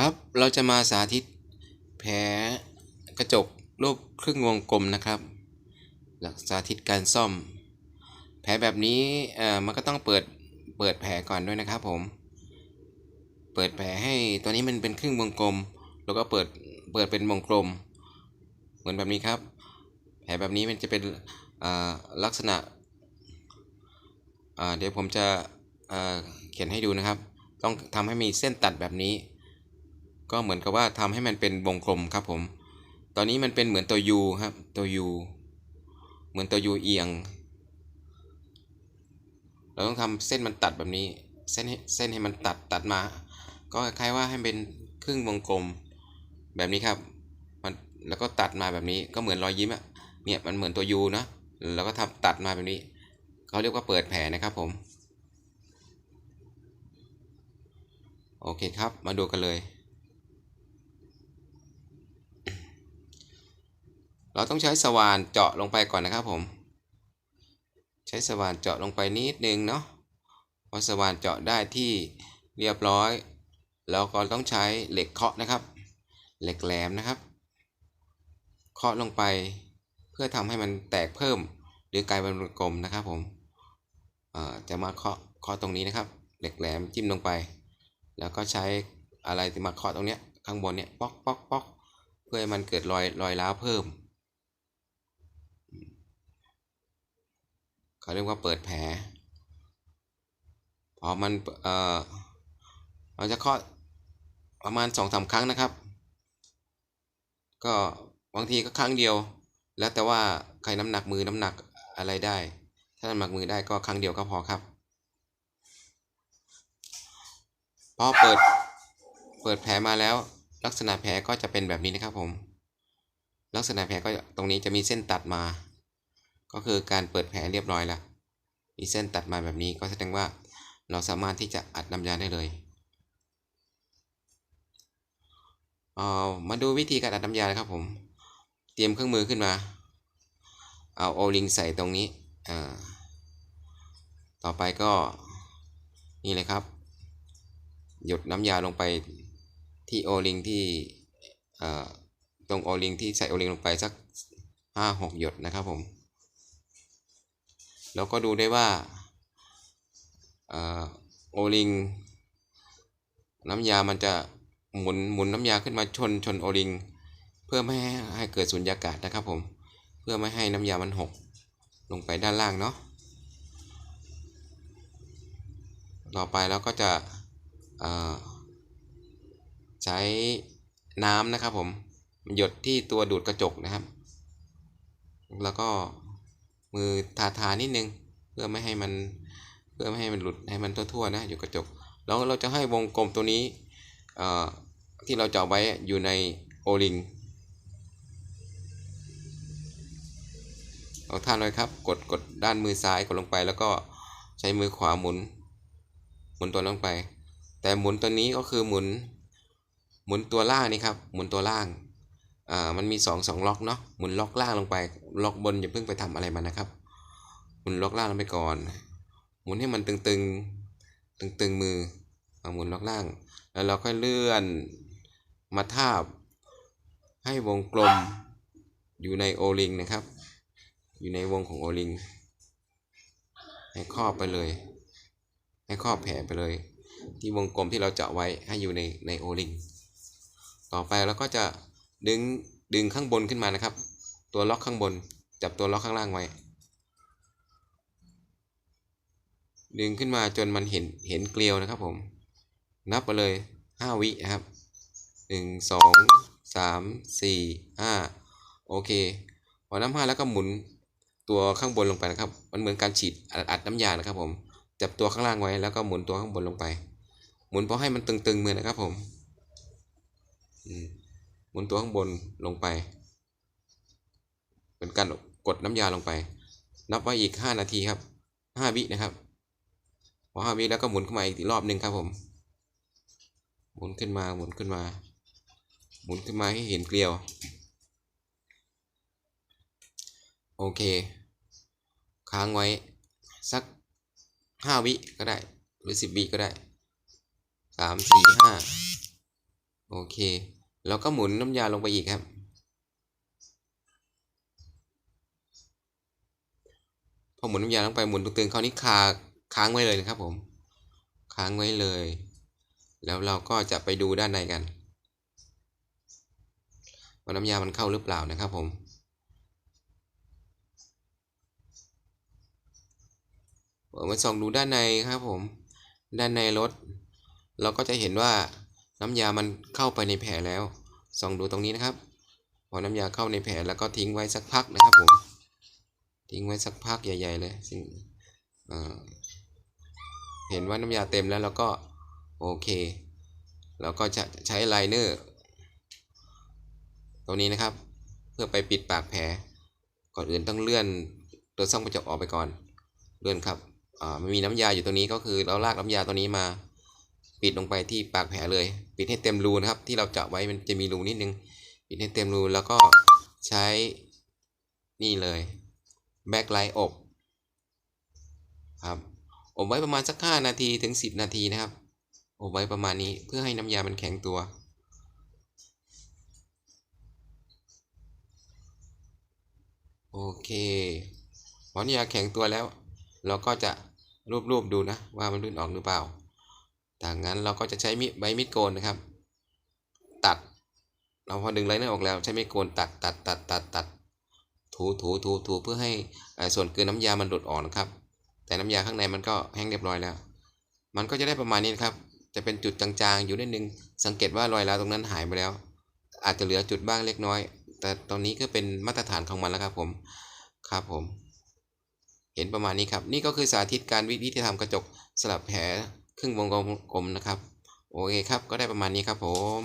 ครับเราจะมาสาธิตแผลกระจกรูปครึ่งวงกลมนะครับ หลักสาธิตการซ่อม แผลแบบนี้เอ่อมันก็ต้องเปิดเปิดแผลก่อนด้วยนะครับผม เปิดแผลให้ตัวนี้มันเป็นครึ่งวงกลม แล้วก็เปิดเปิดเป็นวงกลม เหมือนแบบนี้ครับ แผลแบบนี้มันจะเป็นอ่าลักษณะอ่าเดี๋ยวผมจะอ่าเขียนให้ดูนะครับ ต้องทำให้มีเส้นตัดแบบนี้ ก็เหมือนกับว่าทำให้มันเป็นวงกลมครับผม ตอนนี้มันเป็นเหมือนตัว U ครับ ตัว U เหมือนตัว U เอียง เราต้องทำเส้นมันตัดแบบนี้ เส้นให้เส้นให้มันตัดตัดมา ก็คล้ายว่าให้เป็นครึ่งวงกลมแบบนี้ครับมันแล้วก็ตัดมาแบบนี้ก็เหมือนรอยยิ้มอะเนี่ยมันเหมือนตัว U นะแล้วก็ทำตัดมาแบบนี้เขาเรียกว่าเปิดแผลนะครับผม โอเคครับ มาดูกันเลย เราต้องใช้สว่านเจาะลงไปก่อนนะครับผม ใช้สว่านเจาะลงไปนิดนึงเนาะพอสว่านเจาะได้ที่เรียบร้อยเราก็ต้องใช้เหล็กเคาะนะครับ เหล็กแหลมนะครับ เคาะลงไปเพื่อทำให้มันแตกเพิ่มหรือกลายเป็นวงกลมนะครับผมจะมาเคาะเคาะตรงนี้นะครับ เหล็กแหลมจิ้มลงไป แล้วก็ใช้อะไรมาเคาะตรงเนี้ยข้างบนเนี้ยป๊อกป๊อกป๊อกเพื่อให้มันเกิดรอยรอยร้าวเพิ่ม เขาเรียกว่าเปิดแผลพอมันเอ่อเราจะเคาะประมาณสองสาครั้งนะครับ ก็บางทีก็ครั้งเดียว แล้วแต่ว่าใครน้ำหนักมือน้ำหนักอะไรได้ ถ้าน้ำหนักมือได้ก็ครั้งเดียวก็พอครับพอเปิดเปิดแผลมาแล้ว ลักษณะแผลก็จะเป็นแบบนี้นะครับผม ลักษณะแผลก็ตรงนี้จะมีเส้นตัดมา ก็คือการเปิดแผลเรียบร้อยล้วมีเส้นตัดมาแบบนี้ก็แสดงว่าเราสามารถที่จะอัดน้ำยาได้เลยเอ่อมาดูวิธีการอัดน้ำยานะครับผม เตรียมเครื่องมือขึ้นมา เอาโอลิงใส่ตรงนี้ ต่อไปก็นี่เลยครับ หยดน้ำยาลงไปที่โอลิงที่ตรงโอลิงที่ใส่โอลิงลงไปสักห้าหกหยดนะครับผม แล้วก็ดูได้ว่าอโอลิง น้ำยามันจะหมุนหมุนน้ำยาขึ้นมาชนชนโอลิง เพื่อไม่ให้ให้เกิดสุญญากาศนะครับผม เพื่อไม่ให้น้ำยามันหกลงไปด้านล่างเนาะต่อไปเราก็จะใช้น้ำนะครับผมหยดที่ตัวดูดกระจกนะครับ แล้วก็ มือทาทานิดนึง เพื่อไม่ให้มันเพื่อไม่ให้มันหลุดให้มันทั่วๆนะอยู่กระจก แล้วเราจะให้วงกลมตัวนี้ที่เราเจาะไว้อยู่ในโอลิงเอาท่านเลยครับ กดกดด้านมือซ้ายกดลงไปแล้วก็ใช้มือขวาหมุน หมุนตัวลงไป แต่หมุนตัวนี้ก็คือหมุน หมุนตัวล่างนี่ครับ หมุนตัวล่าง อ่ามันมีสองสองล็อกเนาะหมุนล็อกล่างลงไปล็อกบนอย่าเพิ่งไปทำอะไรมันนะครับหมุนล็อกล่างลงไปก่อน หมุนให้มันตึงตึงตึงตึงๆมือเอาหมุนล็อกล่าง แล้วเราค่อยเลื่อนมาทาบ ให้วงกลมอยู่ในโอลิงนะครับ อยู่ในวงของโอลิงให้ครอบไปเลย ให้ครอบแผลไปเลย ที่วงกลมที่เราเจาะไว้ให้อยู่ในในโอลิงต่อไปเราก็จะ ดึงดึงข้างบนขึ้นมานะครับ ตัวล็อกข้างบน จับตัวล็อกข้างล่างไว้ ดึงขึ้นมาจนมันเห็นเห็นเกลียวนะครับผม นับไปเลยห้าวินะครับหนึ่งสองสามสี่ห้าโอเค พอน้ำห้าแล้วก็หมุนตัวข้างบนลงไปนะครับ มันเหมือนการฉีดอัดน้ำยานะครับผม จับตัวข้างล่างไว้แล้วก็หมุนตัวข้างบนลงไป หมุนพราะให้มันตึงๆมือนะครับผม มุนตัวข้างบนลงไป เป็นการกดน้ำยาลงไป นับไว้อีกห้านาทีครับห้าวินะครับพอห้าวิแล้วก็หมุนขึ้นมาอีกรอบหนึ่งครับผม หมุนขึ้นมาหมุนขึ้นมา หมุนขึ้นมาให้เห็นเกลียว โอเค ค้างไว้สักห้าวิก็ได้ หรือสิบวิก็ได้สามสี่ห้าโอเค แล้วก็หมุนน้ำยาลงไปอีกครับ พอหมุนน้ำยาลงไปหมุนตึงๆคราวนี้คาค้างไว้เลยนะครับผม ค้างไว้เลย แล้วเราก็จะไปดูด้านในกันว่าน้ำยามันเข้าหรือเปล่านะครับผมเปิดมาส่องดูด้านในครับผม ด้านในรถ เราก็จะเห็นว่า น้ำยามันเข้าไปในแผลแล้ว ส่องดูตรงนี้นะครับ พอน้ำยาเข้าในแผลแล้วก็ทิ้งไว้สักพักนะครับผม ทิ้งไว้สักพักใหญ่ ๆ เลยซึ่งเห็นว่าน้ำยาเต็มแล้วเราก็โอเค เราก็จะใช้ไลเนอร์ตัวนี้นะครับ เพื่อไปปิดปากแผล ก่อนอื่นต้องเลื่อนตัวซ่องกระจกออกไปก่อน เลื่อนครับ อ่ามันมีน้ำยาอยู่ตรงนี้ก็คือเราลากน้ำยาตัวนี้มา ปิดลงไปที่ปากแผลเลย ปิดให้เต็มรูนะครับ ที่เราเจาะไว้มันจะมีรูนิดนึง ปิดให้เต็มรูแล้วก็ใช้นี่เลยแบ็คไลท์อบครับอบไว้ประมาณสัก 5 นาทีถึง 10 นาทีนะครับ อบไว้ประมาณนี้เพื่อให้น้ำยามันแข็งตัว โอเคพอน้ำยาแข็งตัวแล้ว เราก็จะรูปๆดูนะว่ามันลื่นออกหรือเปล่า ถ้างั้นเราก็จะใช้มีดใบมีดโกนนะครับ ตัด เราพอดึงไลเนอร์ออกแล้วใช้มีดโกนตัดตัดตัดตัดตัดถูถูถูถูเพื่อให้ส่วนเกลือน้ำยามันหลุดออกนะครับ แต่น้ำยาข้างในมันก็แห้งเรียบร้อยแล้ว มันก็จะได้ประมาณนี้นะครับ จะเป็นจุดจางๆอยู่นิดนึง สังเกตว่ารอยร้าวตรงนั้นหายไปแล้ว อาจจะเหลือจุดบ้างเล็กน้อย แต่ตอนนี้ก็เป็นมาตรฐานของมันแล้วครับผม ครับผม เห็นประมาณนี้ครับ นี่ก็คือสาธิตการวิธีทำกระจกสลับแผล ครึ่งวงกลมนะครับ โอเคครับ ก็ได้ประมาณนี้ครับผม